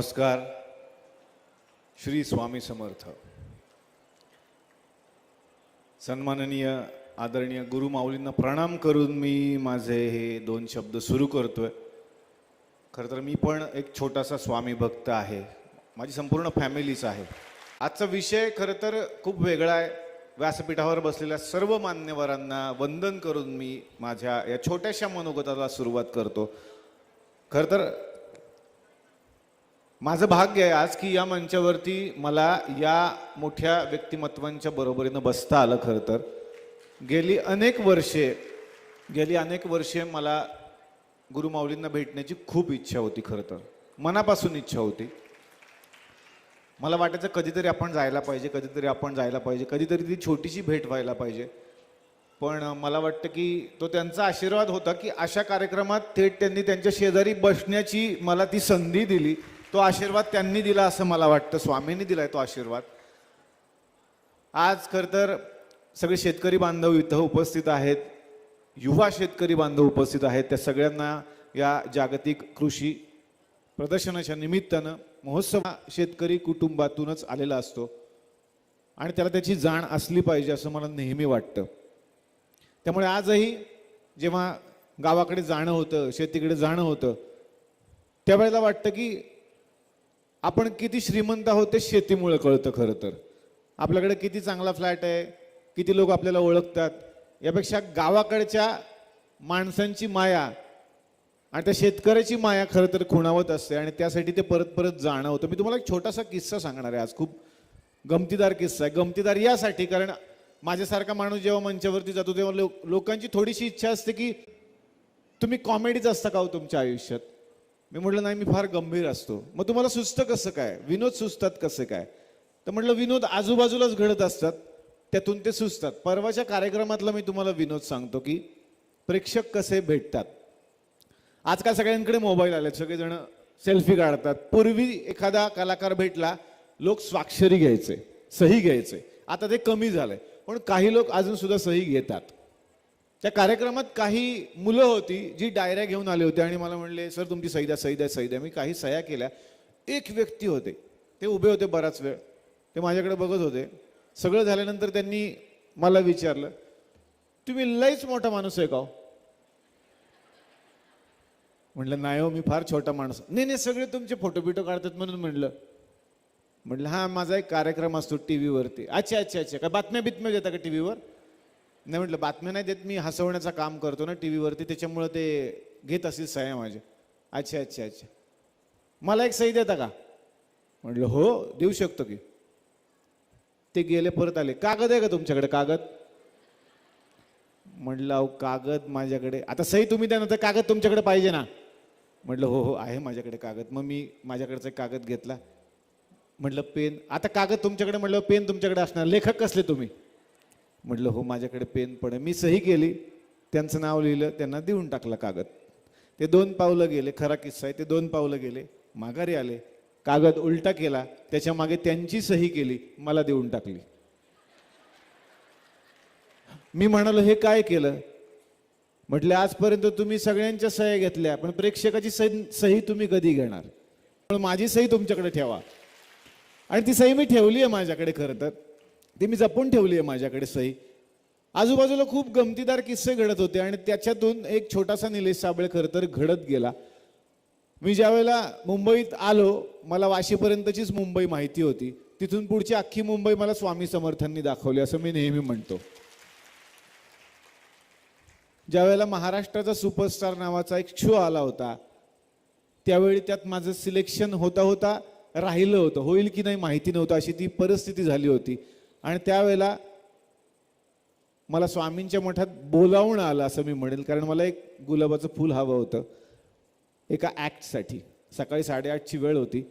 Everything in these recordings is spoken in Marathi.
नमस्कार श्री स्वामी समर्थ. सन्माननीय आदरणीय गुरु माऊलींना प्रणाम करून मी माझे हे दोन शब्द सुरू करतोय. खरं तर मी पण एक छोटासा स्वामी भक्त आहे. माझी संपूर्ण फॅमिलीच आहे. आजचा विषय खरं तर खूप वेगळा आहे. व्यासपीठावर बसलेल्या सर्व मान्यवरांना वंदन करून मी माझ्या या छोट्याशा मनोगताला सुरुवात करतो. खरं तर माझं भाग्य आहे आज की या मंचावरती मला या मोठ्या व्यक्तिमत्वांच्या बरोबरीनं बसता आलं खरं तर. गेली अनेक वर्षे गेली अनेक वर्षे मला गुरुमाऊलींना भेटण्याची खूप इच्छा होती खरं तर. मनापासून इच्छा होती. मला वाटायचं कधीतरी आपण जायला पाहिजे कधीतरी आपण जायला पाहिजे कधीतरी ती छोटीशी भेट व्हायला पाहिजे. पण मला वाटतं की तो त्यांचा आशीर्वाद होता की अशा कार्यक्रमात थेट त्यांनी त्यांच्या शेजारी बसण्याची मला ती संधी दिली. तो आशीर्वाद त्यांनी दिला असं मला वाटतं स्वामींनी दिलाय तो आशीर्वाद. आज खरं तर सगळे शेतकरी बांधव इथं उपस्थित आहेत युवा शेतकरी बांधव उपस्थित आहेत त्या सगळ्यांना या जागतिक कृषी प्रदर्शनाच्या निमित्तानं महोत्सव हा शेतकरी कुटुंबातूनच आलेला असतो. आणि त्याला त्याची जाण असली पाहिजे असं मला नेहमी वाटतं. त्यामुळे आजही जेव्हा गावाकडे जाणं होतं शेतीकडे जाणं होतं त्यावेळेला वाटतं की आपण किती श्रीमंत आहोत ते शेतीमुळे कळतं खरं तर. आपल्याकडे किती चांगला फ्लॅट आहे किती लोक आपल्याला ओळखतात यापेक्षा गावाकडच्या माणसांची माया आणि त्या शेतकऱ्याची माया खरं तर खुणावत असते आणि त्यासाठी ते परत परत जाणं होतं मी तुम्हाला एक छोटासा किस्सा सांगणार आहे आज खूप गमतीदार किस्सा आहे. गमतीदार यासाठी कारण माझ्यासारखा माणूस जेव्हा मंचावरती जातो तेव्हा लो लोकांची थोडीशी इच्छा असते की तुम्ही कॉमेडीच असता का हो तुमच्या आयुष्यात? मी म्हटलं नाही मी फार गंभीर असतो. मग तुम्हाला सुचतं कसं काय? विनोद सुचतात कसं काय? तर म्हटलं विनोद आजूबाजूलाच घडत असतात त्यातून ते सुचतात. परवाच्या कार्यक्रमातला मी तुम्हाला विनोद सांगतो की प्रेक्षक कसे भेटतात. आजकाल सगळ्यांकडे मोबाईल आले सगळेजण सेल्फी काढतात. पूर्वी एखादा कलाकार भेटला लोक स्वाक्षरी घ्यायचे सही घ्यायचे. आता ते कमी झालंय. पण काही लोक अजून सुद्धा सही घेतात. त्या कार्यक्रमात काही मुलं होती जी डायऱ्या घेऊन आले होते आणि मला म्हणले सर तुमची सही द्या सही द्या सही द्या मी काही सह्या केल्या. एक व्यक्ती होते. ते उभे होते बराच वेळ. ते माझ्याकडे बघत होते. सगळं झाल्यानंतर त्यांनी मला विचारलं तुम्ही लयच मोठा माणूस आहे का हो?" म्हटलं नाही हो मी फार छोटा माणूस नाही नाही सगळे तुमचे फोटो बिटो काढतात म्हणून म्हणलं म्हटलं हा माझा एक कार्यक्रम असतो टी व्हीवरती अच्छा अच्छा अच्छा. काय बातम्या बितम्या देता का टी व्हीवर नाही म्हटलं बातम्या नाही देत मी हसवण्याचं काम करतो ना टी व्हीवरती त्याच्यामुळं ते घेत असेल सह्या माझ्या अच्छा अच्छा अच्छा. मला एक सही देता का? म्हटलं हो देऊ शकतो की. ते गेले परत आले. कागद आहे का तुमच्याकडे कागद? म्हटलं अहो कागद माझ्याकडे आता सही तुम्ही द्या ना तर कागद तुमच्याकडे पाहिजे ना. म्हटलं हो हो आहे माझ्याकडे कागद. मग मी माझ्याकडचा एक कागद घेतला. म्हटलं पेन आता कागद तुमच्याकडे म्हटलं पेन तुमच्याकडे असणार. लेखक कसले तुम्ही? म्हटलं हो माझ्याकडे पेन पण आहे. मी सही केली. त्यांचं नाव लिहिलं त्यांना देऊन टाकलं कागद. ते दोन पावलं गेले खरा किस्सा आहे ते दोन पावलं गेले. माघारी आले कागद उलटा केला त्याच्यामागे त्यांची सही केली मला देऊन टाकली. मी म्हणालो हे काय केलं? म्हटलं आजपर्यंत तुम्ही सगळ्यांच्या सह्या घेतल्या पण प्रेक्षकाची सही सही तुम्ही कधी घेणार? पण माझी सही तुमच्याकडे ठेवा. आणि ती सही मी ठेवली आहे माझ्याकडे खरं तर. ती मी जपून ठेवली आहे माझ्याकडे सही आजूबाजूला खूप गमतीदार किस्से घडत होते आणि त्याच्यातून एक छोटासा निलेश साबळे खरं तर घडत गेला. मी ज्यावेळेला मुंबईत आलो मला वाशीपर्यंतचीच मुंबई माहिती होती. तिथून पुढची अख्खी मुंबई मला स्वामी समर्थांनी दाखवली असं मी नेहमी म्हणतो. ज्यावेळेला महाराष्ट्राचा सुपरस्टार नावाचा एक शो आला होता त्यावेळी त्यात माझं सिलेक्शन होता होता राहिलं होतं. होईल की नाही माहिती नव्हतं अशी ती परिस्थिती झाली होती. आणि त्यावेळेला मला स्वामींच्या मठात बोलावून आलं असं मी म्हणेल कारण मला एक गुलाबाचं फूल हवं होतं एका ॲक्टसाठी सकाळी साडेआठची वेळ होती.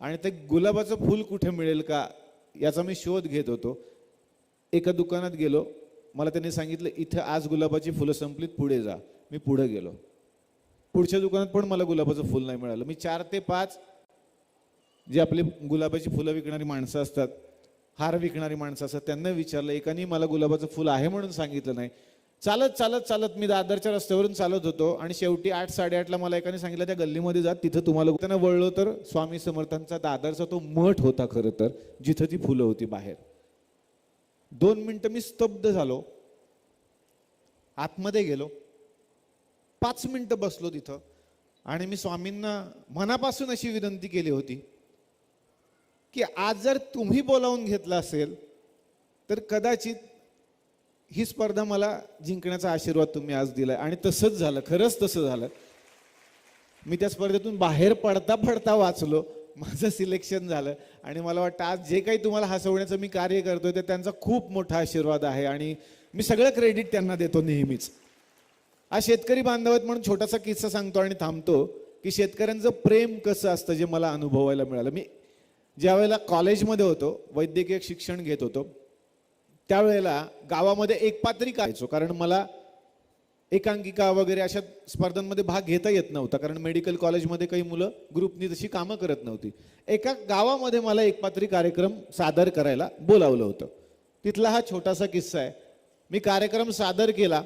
आणि ते गुलाबाचं फूल कुठे मिळेल का याचा मी शोध घेत होतो. एका दुकानात गेलो. मला त्यांनी सांगितलं इथं आज गुलाबाची फुलं संपलीत पुढे जा. मी पुढे गेलो. पुढच्या दुकानात पण मला गुलाबाचं फुल नाही मिळालं. मी चार ते पाच जे आपली गुलाबाची फुलं विकणारी माणसं असतात हार विकणारी माणसं असतात. त्यांना विचारलं एकाने मला गुलाबाचं फुल आहे म्हणून सांगितलं नाही. चालत चालत चालत मी दादरच्या रस्त्यावरून चालत होतो आणि शेवटी आठ साडेआठला मला एकाने सांगितलं त्या गल्लीमध्ये जात तिथं तुम्हाला त्यांना वळलो तर स्वामी समर्थांचा दादरचा तो मठ होता खरं तर जिथं ती फुलं होती बाहेर. दोन मिनटं मी स्तब्ध झालो. आतमध्ये गेलो. पाच मिनटं बसलो तिथं. आणि मी स्वामींना मनापासून अशी विनंती केली होती की आज जर तुम्ही बोलावून घेतलं असेल तर कदाचित ही स्पर्धा मला जिंकण्याचा आशीर्वाद तुम्ही आज दिला आणि तसंच झालं खरंच तसं झालं. मी त्या स्पर्धेतून बाहेर पडता पडता वाचलो माझं सिलेक्शन झालं. आणि मला वाटतं आज जे काही तुम्हाला हसवण्याचं मी कार्य करतोय ते त्यांचा खूप मोठा आशीर्वाद आहे. आणि मी सगळं क्रेडिट त्यांना देतो नेहमीच. आज शेतकरी बांधवात म्हणून छोटासा किस्सा सांगतो आणि थांबतो की शेतकऱ्यांचं प्रेम कसं असतं जे मला अनुभवायला मिळालं. मी ज्यावेळेला कॉलेजमध्ये होतो वैद्यकीय शिक्षण घेत होतो त्यावेळेला गावामध्ये एकपात्री करायचो कारण मला एकांकिका वगैरे अशा स्पर्धांमध्ये भाग घेता येत नव्हता. कारण मेडिकल कॉलेजमध्ये काही मुलं ग्रुपनी तशी कामं करत नव्हती. एका गावामध्ये मला एकपात्री कार्यक्रम सादर करायला बोलावलं होतं. तिथला हा छोटासा किस्सा आहे. मी कार्यक्रम सादर केला.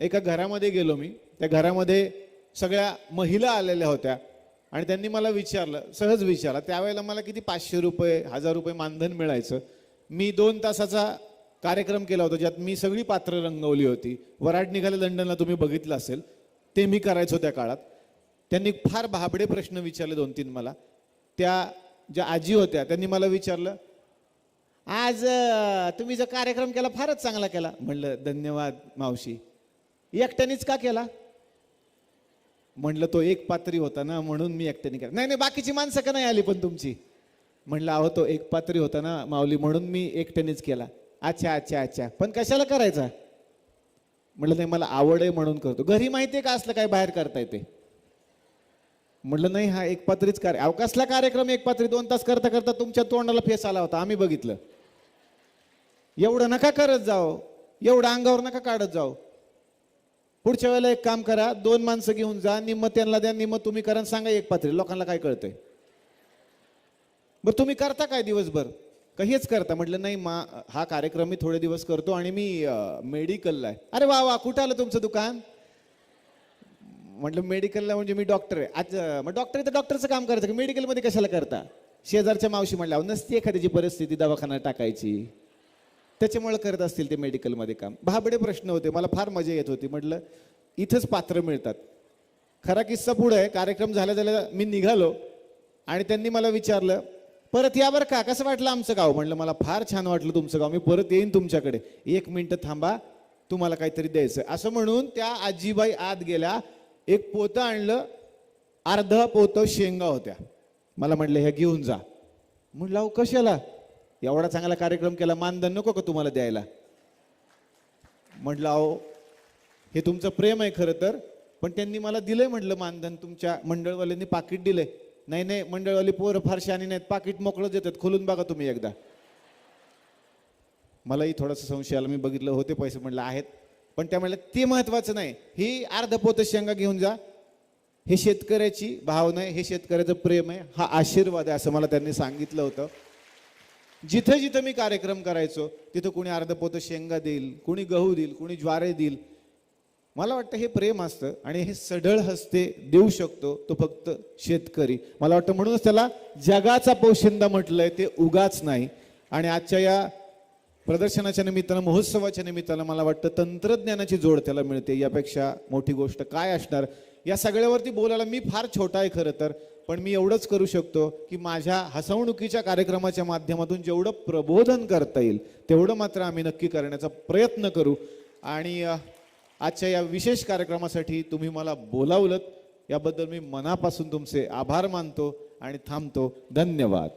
एका घरामध्ये गेलो मी. त्या घरामध्ये सगळ्या महिला आलेल्या होत्या. आणि त्यांनी मला विचारलं सहज विचारलं त्यावेळेला मला किती पाचशे रुपये हजार रुपये मानधन मिळायचं. मी दोन तासाचा कार्यक्रम केला होता ज्यात मी सगळी पात्र रंगवली होती. वराड निघाले लंडनला तुम्ही बघितलं असेल. ते मी करायचो त्या काळात. त्यांनी फार भाबडे प्रश्न विचारले दोन तीन मला. त्या ज्या आजी होत्या त्यांनी मला विचारलं आज तुम्ही जो कार्यक्रम केला फारच चांगला केला. म्हणलं धन्यवाद मावशी. एकट्यानेच का केला? म्हणलं तो एक पात्री होता ना म्हणून मी एकट्याने केला. नाही नाही बाकीची माणसं का नाही आली पण तुमची? म्हणलं अहो तो एक पात्री होता ना माऊली म्हणून मी एकट्यानेच केला. अच्छा अच्छा अच्छा. पण कशाला करायचा? म्हटलं नाही मला आवड आहे म्हणून करतो. घरी माहिती आहे का असलं काय बाहेर करता येते म्हटलं नाही हा एक पात्रीच कार्य अहो कसला कार्यक्रम एक पात्री? दोन तास करता करता तुमच्या तोंडाला फेस आला होता आम्ही बघितलं. एवढं नका करत जाओ. एवढं अंगावर नका काढत जाओ. पुढच्या वेळेला एक काम करा दोन माणसं घेऊन जा निम्म त्यांना द्या निम्म तुम्ही करा आणि सांगा एक पात्री लोकांना काय कळतंय? बरं तुम्ही करता काय दिवसभर? का हेच करता? म्हटलं नाही मा हा कार्यक्रम मी थोडे दिवस करतो आणि मी मेडिकलला आहे. अरे वा वा कुठं आलं तुमचं दुकान? म्हटलं मेडिकलला म्हणजे मी डॉक्टर आहे. आज मग डॉक्टर तर डॉक्टरचं काम करायचं मेडिकलमध्ये कशाला करता? शेजारच्या मावशी म्हटल्या नसती एखाद्याची परिस्थिती दवाखाना टाकायची. त्याच्यामुळे करत असतील ते मेडिकलमध्ये काम. भाबडे प्रश्न होते मला फार मजा येत होती. म्हटलं इथंच पात्र मिळतात. खरा किस्सा पुढं आहे कार्यक्रम झाला झाल्या मी निघालो आणि त्यांनी मला विचारलं परत या बरं का? कसं वाटलं आमचं गाव? म्हणलं मला फार छान वाटलं तुमचं गाव. मी परत येईन तुमच्याकडे. एक मिनटं थांबा तुम्हाला काहीतरी द्यायचं. असं म्हणून त्या आजीबाई आत गेल्या एक पोतं आणलं अर्ध पोतं शेंगा होत्या. मला म्हटलं ह्या घेऊन जा. म्हटलं अहो कशाला? एवढा चांगला कार्यक्रम केला मानधन नको का तुम्हाला द्यायला? म्हटलं अहो हे तुमचं प्रेम आहे खरं तर पण त्यांनी मला दिलंय म्हटलं मानधन तुमच्या मंडळवाल्यांनी पाकिट दिलंय. नाही नाही मंडळवाली पोरं फार शानी नाहीत पाकिट मोकळं देतात खोलून बघा तुम्ही एकदा. मलाही थोडासा संशय आला मी बघितलं होते पैसे म्हटलं आहेत. पण त्या म्हणल्या ते महत्वाचं नाही ही अर्ध पोत शेंगा घेऊन जा. हे शेतकऱ्याची भावना आहे हे शेतकऱ्याचं प्रेम आहे हा आशीर्वाद आहे असं मला त्यांनी सांगितलं होतं. जिथं जिथं मी कार्यक्रम करायचो तिथं कुणी अर्धपोतं शेंगा देईल कुणी गहू देईल कुणी ज्वारे देईल. मला वाटतं हे प्रेम असतं आणि हे सढळ हस्ते देऊ शकतो तो फक्त शेतकरी. मला वाटतं म्हणूनच त्याला जगाचा पोशिंदा म्हटलंय ते उगाच नाही. आणि आजच्या या प्रदर्शनाच्या निमित्तानं महोत्सवाच्या निमित्तानं मला वाटतं तंत्रज्ञानाची जोड त्याला मिळते. यापेक्षा मोठी गोष्ट काय असणार? या सगळ्यावरती बोलायला मी फार छोटा आहे खरं तर. पण मी एवढंच करू शकतो की माझ्या हसवणुकीच्या कार्यक्रमाच्या माध्यमातून जेवढं प्रबोधन करता येईल तेवढं मात्र आम्ही नक्की करण्याचा प्रयत्न करू. आणि आजच्या या विशेष कार्यक्रमासाठी तुम्ही मला बोलावलत याबद्दल मी मनापासून तुमचे आभार मानतो आणि थांबतो. धन्यवाद.